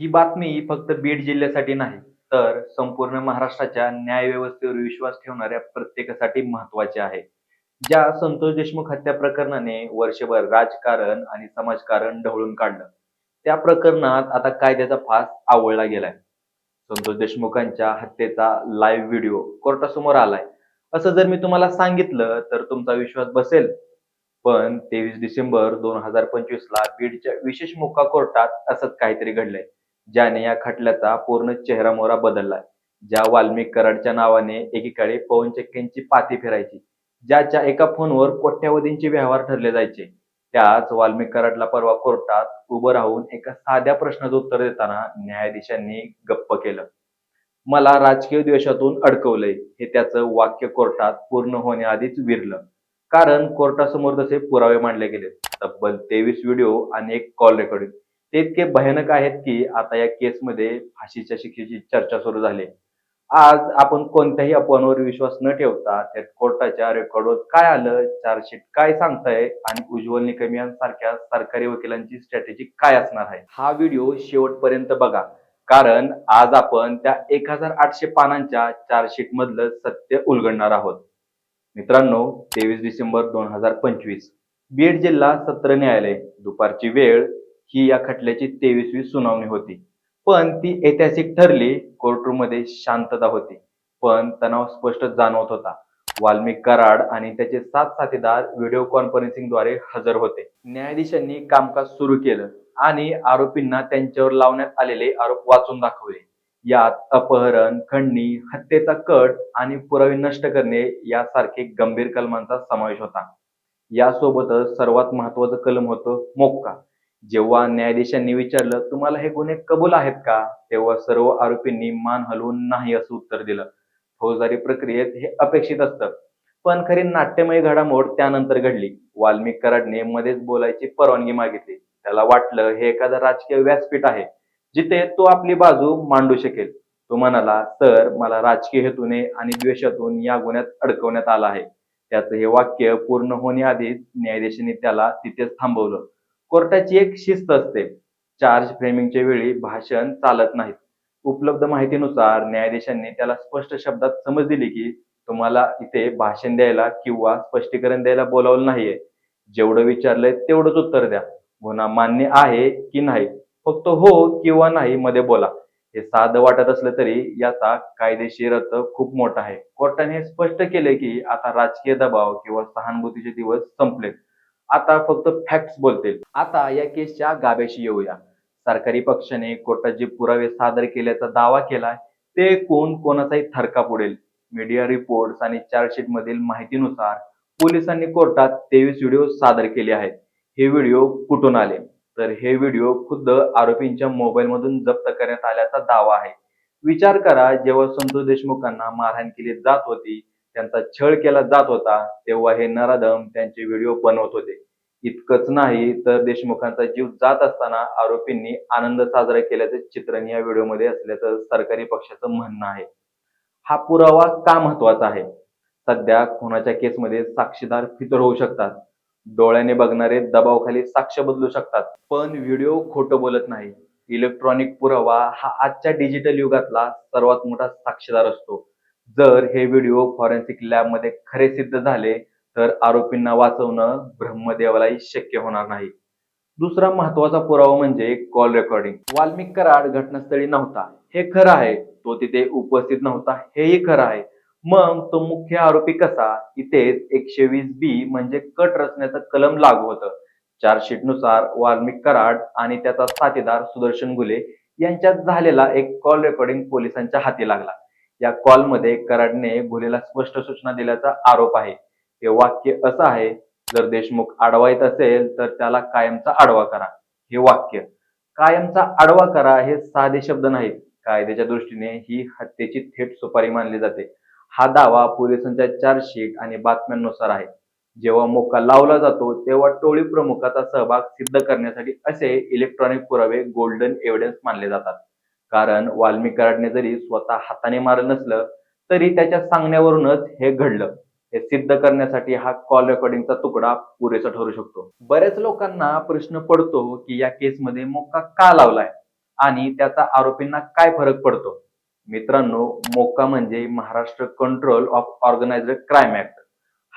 ही बातमी फक्त बीड जिल्ह्यासाठी नाही तर संपूर्ण महाराष्ट्राच्या न्याय व्यवस्थेवर विश्वास ठेवणाऱ्या प्रत्येकासाठी महत्वाची आहे. ज्या संतोष देशमुख हत्या प्रकरणाने वर्षभर राजकारण आणि समाजकारण ढवळून काढलं त्या प्रकरणात आता कायद्याचा फास आवळला गेलाय. संतोष देशमुखांच्या हत्येचा लाईव्ह व्हिडिओ कोर्टासमोर आलाय. असं जर मी तुम्हाला सांगितलं तर तुमचा विश्वास बसेल. पण तेवीस डिसेंबर दोन हजार पंचवीस ला बीडच्या विशेष मुक्का कोर्टात असंच काहीतरी घडलंय. ज्याने या खटल्याचा पूर्ण चेहरा मोहरा बदललाय ज्या वाल्मिक कराडच्या नावाने एकीकडे पवन पाती फिरायची ज्याच्या एका फोनवर कोट्यावधींचे व्यवहार ठरले जायचे त्याच वाल्मिक कराडला परवा कोर्टात उभं राहून एका साध्या प्रश्नाचं उत्तर देताना न्यायाधीशांनी गप्प केलं. मला राजकीय द्वेषातून अडकवलंय हे त्याचं वाक्य कोर्टात पूर्ण होण्याआधीच विरलं. कारण कोर्टासमोर तसे पुरावे मांडले गेले तब्बल तेवीस व्हिडिओ आणि एक कॉल रेकॉर्डिंग. ते इतके भयानक आहेत की आता या केसमध्ये फाशीच्या शिक्षेची चर्चा सुरू झाली. आज आपण कोणत्याही अपवांवर विश्वास न ठेवता त्यात कोर्टाच्या रेकॉर्डवर काय आलं चार्जशीट काय सांगताय आणि उज्ज्वल निकमियांसारख्या सरकारी वकिलांची स्ट्रॅटेजी काय असणार आहे? हा व्हिडिओ शेवटपर्यंत बघा. कारण आज आपण त्या एक हजार आठशे पानांच्या चार्जशीट मधलं सत्य उलगडणार आहोत. मित्रांनो तेवीस डिसेंबर दोन हजार पंचवीस. बीड जिल्हा सत्र न्यायालय. दुपारची वेळ ही या खटल्याची तेवीसवी सुनावणी होती. पण ती ऐतिहासिक ठरली कोर्टरूममध्ये शांतता होती. पण तणाव स्पष्ट जाणवत होता. वाल्मिक कराड आणि त्याचे सात साथीदार व्हिडिओ कॉन्फरन्सिंगद्वारे हजर होते. न्यायाधीशांनी कामकाज सुरू केलं आणि आरोपींना त्यांच्यावर लावण्यात आलेले आरोप वाचून दाखवले. यात अपहरण खंडणी हत्येचा कट आणि पुरावे नष्ट करणे यासारखे गंभीर कलमांचा समावेश होता. यासोबतच सर्वात महत्वाचं कलम होतं मोक्का. जेव्हा न्यायाधीशांनी विचारलं तुम्हाला हे गुन्हे कबूल आहेत का? तेव्हा सर्व आरोपींनी मान हलवून नाही असं उत्तर दिलं. फौजदारी प्रक्रियेत हे अपेक्षित असतं. पण खरी नाट्यमय घडामोड त्यानंतर घडली. वाल्मिक कराडने मध्येच बोलायची परवानगी मागितली. त्याला वाटलं हे एखादं राजकीय व्यासपीठ आहे जिथे तो आपली बाजू मांडू शकेल तो म्हणाला सर मला राजकीय हेतूने आणि द्वेषातून या गुन्ह्यात अडकवण्यात आला आहे. त्याचं हे वाक्य पूर्ण होण्याआधीच न्यायाधीशांनी त्याला तिथेच थांबवलं. कोर्टाची एक शिस्त असते. चार्ज फ्रेमिंगच्या वेळी भाषण चालत नाहीत. उपलब्ध माहितीनुसार न्यायाधीशांनी त्याला स्पष्ट शब्दात समज दिली की तुम्हाला इथे भाषण द्यायला किंवा स्पष्टीकरण द्यायला बोलावलं नाहीये. जेवढं विचारलंय तेवढंच उत्तर द्या. गुन्हा मान्य आहे की नाही? फक्त हो किंवा नाही मध्ये बोला. हे साधं वाटत असलं तरी याचा कायदेशीर अर्थ खूप मोठा आहे. कोर्टाने स्पष्ट केले की आता राजकीय दबाव किंवा सहानुभूतीचे दिवस संपलेत. आता फक्त फॅक्ट्स बोलतील. आता या केसच्या गाभ्याशी येऊया. सरकारी पक्षाने कोर्टात जे पुरावे सादर केल्याचा दावा केलाय. ते कोण कोणाचाही थरका पुढेल मीडिया रिपोर्ट्स आणि चार्जशीट मधील माहितीनुसार पोलिसांनी कोर्टात तेवीस व्हिडिओ सादर केले आहेत. हे व्हिडिओ कुठून आले? तर हे व्हिडिओ खुद्द आरोपींच्या मोबाईल मधून जप्त करण्यात आल्याचा दावा आहे. विचार करा जेव्हा संतोष देशमुखांना मारहाण केली जात होती त्यांचा छळ केला जात होता तेव्हा हे नराधम त्यांचे व्हिडिओ बनवत होते. इतकंच नाही तर देशमुखांचा जीव जात असताना आरोपींनी आनंद साजरा केल्याचं चित्रण या व्हिडिओमध्ये असल्याचं सरकारी पक्षाचं म्हणणं आहे. हा पुरावा का महत्त्वाचा आहे? सध्या खुनाच्या केसमध्ये साक्षीदार फितर होऊ शकतात. डोळ्याने बघणारे दबावखाली साक्ष बदलू शकतात. पण व्हिडिओ खोटं बोलत नाही. इलेक्ट्रॉनिक पुरावा हा आजच्या डिजिटल युगातला सर्वात मोठा साक्षीदार असतो. जर हे व्हिडिओ फॉरेन्सिक लॅबमध्ये खरे सिद्ध झाले तर आरोपींना वाचवणं ब्रह्मदेवालाही शक्य होणार नाही. दुसरा महत्त्वाचा पुरावा म्हणजे कॉल रेकॉर्डिंग वाल्मिक कराड घटनास्थळी नव्हता. हे खरं आहे. तो तिथे उपस्थित नव्हता. हेही खरं आहे. मग तो मुख्य आरोपी कसा? इथेच एकशे वीस बी म्हणजे कट रचण्याचं कलम लागू होतं. चार्जशीटनुसार वाल्मिक कराड आणि त्याचा साथीदार सुदर्शन गुले यांच्यात झालेला एक कॉल रेकॉर्डिंग पोलिसांच्या हाती लागला. या कॉलमध्ये कराडने गुन्हेला स्पष्ट सूचना दिल्याचा आरोप आहे. हे वाक्य असं आहे जर देशमुख आडवा येत असेल तर त्याला कायमचा आडवा करा. हे वाक्य कायमचा आडवा करा हे साधे शब्द नाहीत. कायद्याच्या दृष्टीने ही हत्येची थेट सुपारी मानली जाते. हा दावा पोलिसांच्या चार्जशीट आणि बातम्यांनुसार आहे. जेव्हा मोका लावला जातो तेव्हा टोळी प्रमुखाचा सहभाग सिद्ध करण्यासाठी असे इलेक्ट्रॉनिक पुरावे गोल्डन एव्हिडन्स मानले जातात. कारण वाल्मिकराडने जरी स्वतः हाताने मारलं नसलं तरी त्याच्या सांगण्यावरूनच हे घडलं. हे सिद्ध करण्यासाठी हा कॉल रेकॉर्डिंगचा तुकडा पुरेसा ठरू शकतो. बऱ्याच लोकांना प्रश्न पडतो की या केसमध्ये मोक्का का लावलाय? आणि त्याचा आरोपींना काय फरक पडतो? मित्रांनो मोक्का म्हणजे Maharashtra control of ऑर्गनायझड crime act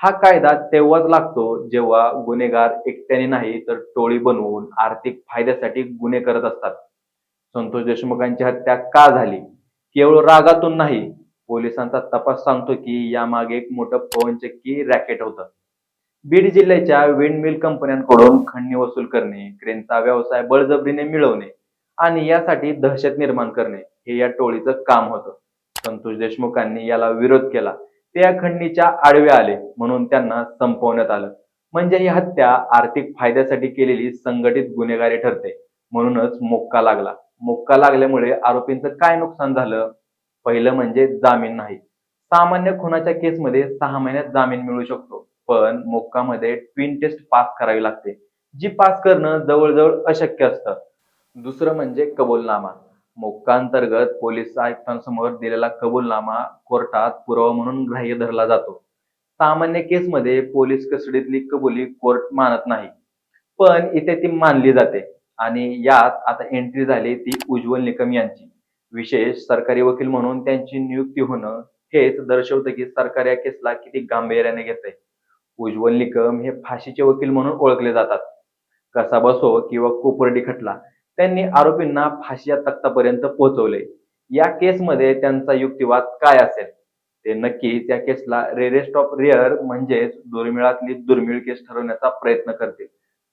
हा कायदा तेव्हाच लागतो जेव्हा गुन्हेगार एकट्याने नाही तर टोळी बनवून आर्थिक फायद्यासाठी गुन्हे करत असतात. संतोष देशमुखांची हत्या का झाली? केवळ रागातून नाही पोलिसांचा तपास सांगतो की यामागे एक मोठं पवनचक्की रॅकेट होतं. बीड जिल्ह्याच्या विंडमिल कंपन्यांकडून खंडणी वसूल करणे क्रेनचा व्यवसाय बळजबरीने मिळवणे आणि यासाठी दहशत निर्माण करणे हे या टोळीचं काम होतं. संतोष देशमुखांनी याला विरोध केला. ते या खंडणीच्या आडवे आले म्हणून त्यांना संपवण्यात आलं. म्हणजे ही हत्या आर्थिक फायद्यासाठी केलेली संघटित गुन्हेगारी ठरते म्हणूनच मोक्का लागला. मुक्का लागल्यामुळे आरोपींचं काय नुकसान झालं? पहिलं म्हणजे जामीन नाही. सामान्य खुनाच्या केसमध्ये सहा महिन्यात जामीन मिळू शकतो पण मोक्कामध्ये ट्विन टेस्ट पास करावी लागते जी पास करणं जवळजवळ अशक्य असतं. दुसरं म्हणजे कबूलनामा. मोक्का अंतर्गत पोलीस आयुक्तांसमोर दिलेला कबूलनामा कोर्टात पुरावा म्हणून ग्राह्य धरला जातो. सामान्य केसमध्ये पोलीस कस्टडीतली कबुली कोर्ट मानत नाही पण इथे ती मानली जाते. आणि यात आता एंट्री झाली ती उज्ज्वल निकम यांची. विशेष सरकारी वकील म्हणून त्यांची नियुक्ती होणं हेच दर्शवतं की सरकार या केसला किती गांभीर्याने घेते उज्ज्वल निकम हे फाशीचे वकील म्हणून ओळखले जातात. कसा बसो किंवा कोपर्डी खटला त्यांनी आरोपींना फाशीच्या तख्तापर्यंत पोहोचवले या केसमध्ये त्यांचा युक्तिवाद काय असेल? ते नक्की त्या केसला रेरेस्ट ऑफ रेअर म्हणजेच दुर्मिळातली दुर्मिळ केस ठरवण्याचा प्रयत्न करतील.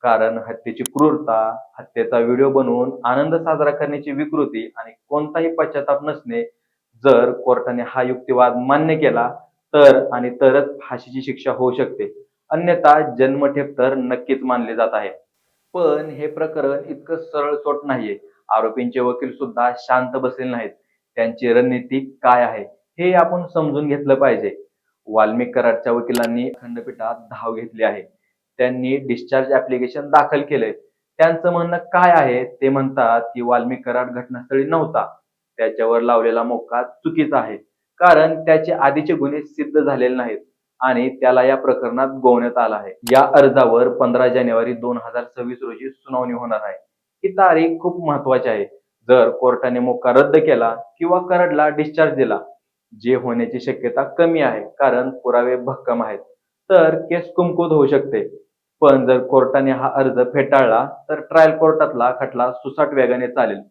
कारण हत्येची क्रूरता हत्येचा व्हिडिओ बनवून आनंद साजरा करण्याची विकृती आणि कोणताही पश्चाताप नसणे जर कोर्टाने हा युक्तिवाद मान्य केला तर आणि तरच फाशीची शिक्षा होऊ शकते. अन्यथा जन्मठेप तर नक्कीच मानले जात आहे. पण हे प्रकरण इतकं सरळ सोट नाहीये. आरोपींचे वकील सुद्धा शांत बसलेले नाहीत. त्यांची रणनीती काय आहे हे आपण समजून घेतलं पाहिजे. वाल्मिक कराडच्या वकिलांनी खंडपीठात धाव घेतली आहे. त्यांनी डिस्चार्ज ऍप्लिकेशन दाखल केलंय. त्यांचं म्हणणं काय आहे? ते म्हणतात की वाल्मिक कराड घटनास्थळी नव्हता. त्याच्यावर लावलेला मोक्का चुकीचा आहे. कारण त्याचे आधीचे गुन्हे सिद्ध झालेले नाहीत आणि त्याला या प्रकरणात गोवण्यात आला आहे. या अर्जावर पंधरा जानेवारी दोन हजार सव्वीस रोजी सुनावणी होणार आहे. ही तारीख खूप महत्वाची आहे. जर कोर्टाने मोक्का रद्द केला किंवा कराडला डिस्चार्ज दिला जे होण्याची शक्यता कमी आहे कारण पुरावे भक्कम आहेत तर केस कुमकुत होऊ शकते. पण जर कोर्टाने हा अर्ज फेटाळला तर ट्रायल कोर्टातला खटला सुसाट वेगाने चालेल.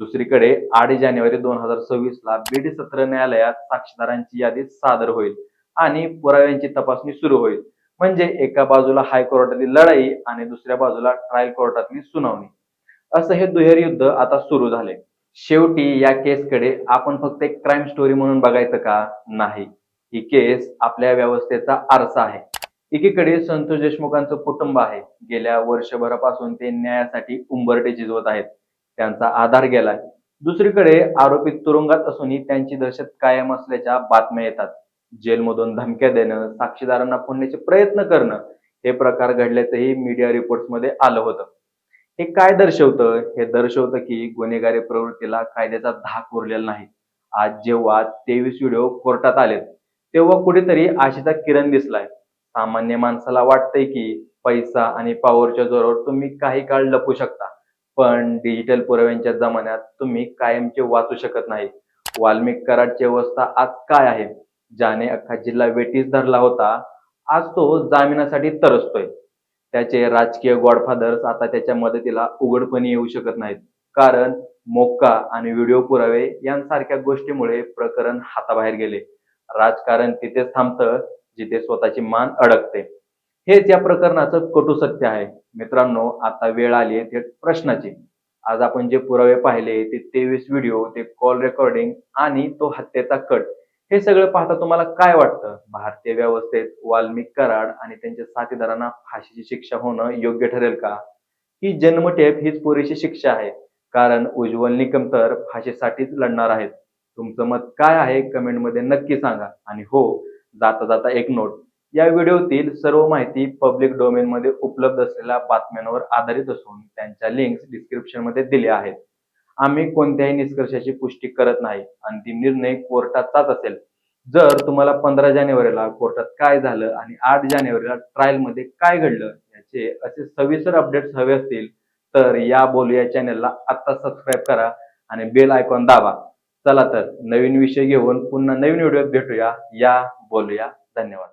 दुसरीकडे आठ जानेवारी दोन हजार सव्वीस ला बीड सत्र न्यायालयात साक्षीदारांची यादी सादर होईल आणि पुराव्यांची तपासणी सुरू होईल. म्हणजे एका बाजूला हायकोर्टातली लढाई आणि दुसऱ्या बाजूला ट्रायल कोर्टातली सुनावणी. असं हे दुहेरी युद्ध आता सुरू झाले. शेवटी या केसकडे आपण फक्त एक क्राईम स्टोरी म्हणून बघायचं का? नाही. ही केस आपल्या व्यवस्थेचा आरसा आहे. एकीकडे संतोष देशमुखांचं कुटुंब आहे. गेल्या वर्षभरापासून ते न्यायासाठी उंबरटे झिजवत आहेत. त्यांचा आधार गेलाय. दुसरीकडे आरोपी तुरुंगात असूनही त्यांची दहशत कायम असल्याच्या बातम्या येतात. जेलमधून धमक्या देणं साक्षीदारांना फोडण्याचे प्रयत्न करणं हे प्रकार घडल्याचंही मीडिया रिपोर्ट्समध्ये आलं होतं. हे काय दर्शवतं? हे दर्शवतं की गुन्हेगारी प्रवृत्तीला कायद्याचा धाक उरलेला नाही. आज जेव्हा तेवीस व्हिडिओ कोर्टात आलेत तेव्हा कुठेतरी आशेचा किरण दिसलाय. सामान्य माणसाला वाटतंय की पैसा आणि पॉवरच्या जोरावर तुम्ही काही काळ लपू शकता. पण डिजिटल पुराव्यांच्या जमान्यात तुम्ही कायमचे वाचू शकत नाही. वाल्मिक कराडची अवस्था आज काय आहे? ज्याने अख्खा जिल्हा वेटीस धरला होता आज तो जामिनासाठी तरसतोय. त्याचे राजकीय गॉडफादर्स आता त्याच्या मदतीला उघडपणे येऊ शकत नाहीत. कारण मोक्का आणि व्हिडिओ पुरावे यांसारख्या गोष्टीमुळे प्रकरण हाताबाहेर गेले. राजकारण तिथेच थांबतं जिथे स्वतःची मान अडकते. हेच या प्रकरणाचं कटू सत्य आहे. मित्रांनो आता वेळ आली आहे थेट प्रश्नाची. आज आपण जे पुरावे पाहिले ते तेवीस व्हिडिओ ते कॉल रेकॉर्डिंग आणि तो हत्येचा कट हे सगळं पाहता तुम्हाला काय वाटतं? भारतीय व्यवस्थेत वाल्मिक कराड आणि त्यांच्या साथीदारांना फाशीची शिक्षा होणं योग्य ठरेल का? ही जन्मठेप हीच पुरेशी शिक्षा आहे कारण उज्ज्वल निकम तर फाशीसाठीच लढणार आहेत. तुमचं मत काय आहे? कमेंटमध्ये नक्की सांगा. आणि हो जाता जाता एक नोट या व्हिडिओतील सर्व माहिती पब्लिक डोमेन मध्ये उपलब्ध असलेल्या बातम्यांवर आधारित असून त्यांच्या लिंक्स डिस्क्रिप्शनमध्ये दिल्या आहेत. आम्ही कोणत्याही निष्कर्षाची पुष्टी करत नाही. अंतिम निर्णय कोर्टाचाच असेल. जर तुम्हाला पंधरा जानेवारीला कोर्टात काय झालं आणि आठ जानेवारीला ट्रायलमध्ये काय घडलं याचे असे सविस्तर अपडेट्स हवे असतील तर या बोलूया चॅनेलला चॅनलला आता सबस्क्राईब करा आणि बेल आयकॉन दाबा. चला तर नवीन विषय घेऊन पुन्हा नवीन व्हिडिओ भेटूया. या बोलूया. धन्यवाद.